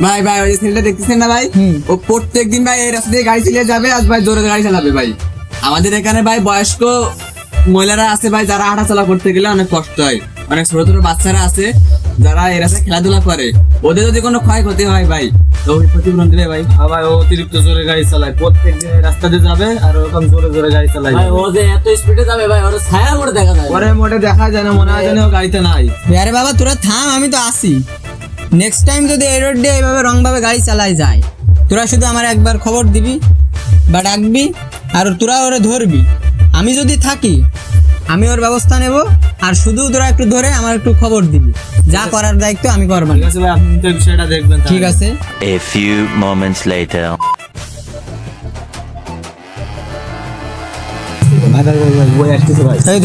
ভাই ভাই ওই দেখতেছেন না ভাই? ও প্রত্যেক দিন ভাই এই রাস্তা দিয়ে গাড়ি চালিয়ে যাবে আজ ভাই জোরে গাড়ি চালাবে ভাই। আমাদের এখানে ভাই বয়স্ক মহিলারা আছে ভাই যারা হাঁটা চলা করতে গেলে অনেক কষ্ট হয়। অনেক ছোট ছোট বাচ্চারা আছে যারা এই রাস্তায় খেলাধুলা করে। ওদের যদি কোনো ক্ষয়ক্ষতি হয় ভাই তো ওই ক্ষতিপূরণ দেবে ভাই। আবার ও অতিরিক্ত জোরে গাড়ি চালায়। প্রত্যেক দিন এই রাস্তা দিয়ে যাবে আর ওরকম জোরে জোরে গাড়ি চালায়। ভাই ও যে এত স্পিডে যাবে ভাই ওর ছায়া করে দেখা যায় পরে মোটে দেখা যায় না মনে হয় যেন গাড়িতে নাই। আরে বাবা তোরা থাম আমি তো আসি। নেক্সট টাইম যদি এই রোড দিয়ে এইভাবে রংভাবে গাড়ি চালাই যায় তোরা শুধু আমার একবার খবর দিবি বা ডাকবি আর তোরা ওরে ধরবি। আমি যদি থাকি আমি ওর ব্যবস্থা নেব আর শুধু তোরা একটু ধরে আমার একটু খবর দিবি। যা করার দায়িত্ব আমি করব ঠিক আছে ভাই আপনি তো বিষয়টা দেখবেন। ঠিক আছে। A few moments later.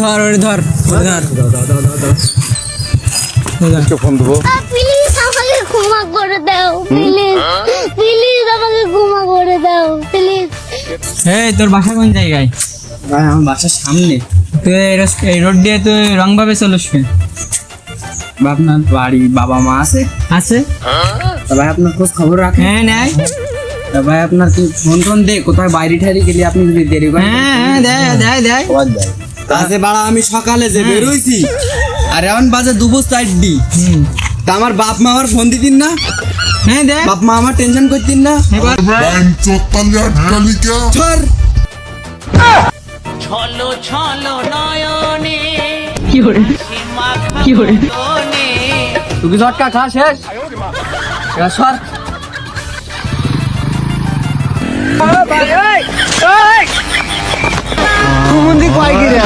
ধর ওরে ধর ধর। করে দাও প্লিজ প্লিজ আমাকে ক্ষমা করে দাও প্লিজ এই তোর বাসা কোন জায়গায়? ভাই আমার বাসার সামনে। তুই এই রোড দিয়ে তুই রংভাবে চলিস কেন? আপনার বাড়ি বাবা মা আছে? আছে? তা ভাই আপনার খোঁজ খবর রাখেন। হ্যাঁ নেয়। তা ভাই আপনার কি ফোন টোন দে কোথায় বাইরে ঠারি গেলে আপনি যদি দেরি করেন। হ্যাঁ হ্যাঁ দেয় দেয় দেয়। তাতে বাড়া আমি সকালে যে বেরোইছি আর এখন বাজে দুপুর চারটি। তা আমার বাপ মা আমার ফোন দিতেন না? হ্যাঁ দেয় বাপ মা আমার টেনশন করতেন না। এবার। Pancho Tagliatalica. ধর ছলো ছলো নয়নে তুই কি ঝটকা খা শেষ? এবার সর কুমন্দি কয় কি রে?